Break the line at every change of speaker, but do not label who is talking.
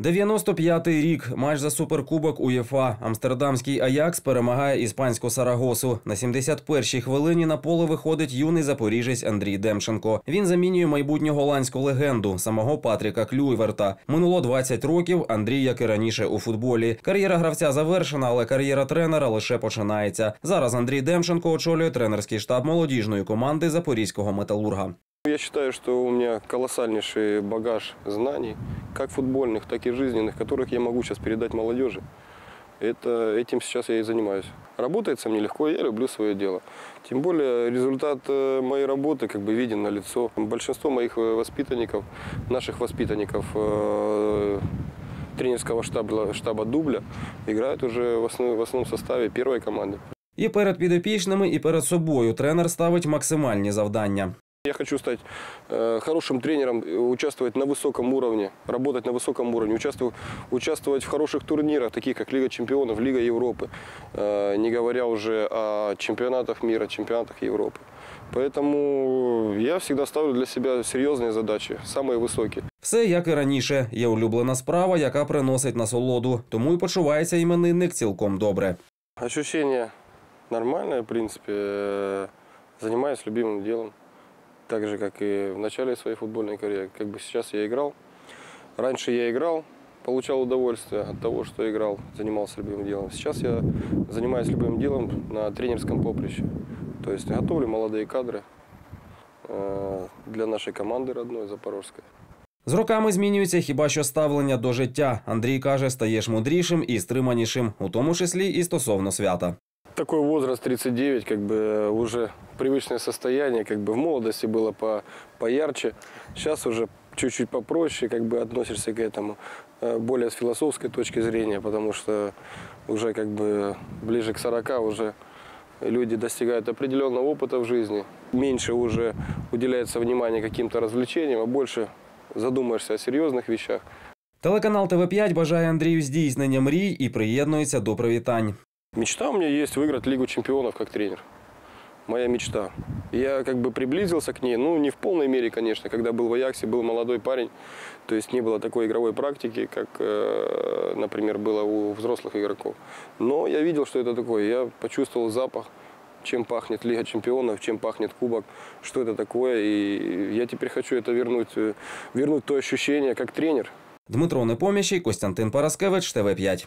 95-й рік. Матч за суперкубок УЄФА. Амстердамський Аякс перемагає іспанську Сарагосу. На 71-й хвилині на поле виходить юний запоріжець Андрій Демченко. Він замінює майбутню голландську легенду самого Патріка Клюйверта. Минуло 20 років. Андрій, як і раніше у футболі. Кар'єра гравця завершена, але кар'єра тренера лише починається. Зараз Андрій Демченко очолює тренерський штаб молодіжної команди запорізького металурга.
Я считаю, что у меня колоссальнейший багаж знаний, как футбольных, так и жизненных, которых я могу сейчас передать молодежи. Это, этим сейчас я и занимаюсь. Работается мне легко, я люблю свое дело. Тем более результат э, моей работы как бы виден на лицо. Большинство моих э, воспитанников, наших воспитанников э, тренерского штаба, штаба дубля играют уже в основном, в основном составе первой команды.
І перед підопічними, і перед собою тренер ставить максимальні завдання.
Я хочу стать э, хорошим тренером, э, участвовать на высоком уровне, работать на высоком уровне, участвовать, участвовать в хороших турнирах, таких как Лига чемпионов, Лига Европы, э, не говоря уже о чемпионатах мира, чемпионатах Европы. Поэтому я всегда ставлю для себя серьезные задачи, самые высокие.
Все як і раніше. Є улюблена справа, яка приносить насолоду. Тому й почувається іменинник цілком добре.
Ощущение нормальное, в принципе. Э, Занимаюсь любимым делом. Так же, как и в начале своей футбольной карьеры. Как бы сейчас я играл. Раньше я играл, получал удовольствие от того, что играл, занимался любимым делом. Сейчас я занимаюсь любимым делом на тренерском поприще. То есть готовлю молодые кадры э, для нашей команды родной, Запорожской.
З роками змінюється хіба що ставлення до життя. Андрій каже, стаєш мудрішим і стриманішим, у тому числі і стосовно свята.
Такой возраст 39, как бы уже привычное состояние, как бы в молодости было по, поярче, сейчас уже чуть-чуть попроще, как бы относишься к этому э, более с философской точки зрения, потому что уже как бы ближе к 40 уже люди достигают определенного опыта в жизни, меньше уже уделяется внимание каким-то развлечениям, а больше задумаешься о серьезных вещах.
Телеканал ТВ5 бажає Андрію здійснення мрій і приєднується до привітань.
Мечта у меня есть выиграть Лигу чемпионов как тренер. Моя мечта. Я как бы приблизился к ней, ну не в полной мере, конечно. Когда был в Аяксе, был молодой парень, то есть не было такой игровой практики, как, э, например, было у взрослых игроков. Но я видел, что это такое. Я почувствовал запах, чем пахнет Лига чемпионов, чем пахнет Кубок, что это такое. И я теперь хочу это вернуть, э, вернуть то ощущение как тренер.
Дмитро Непоміщий, Костянтин Параскевич, ТВ5.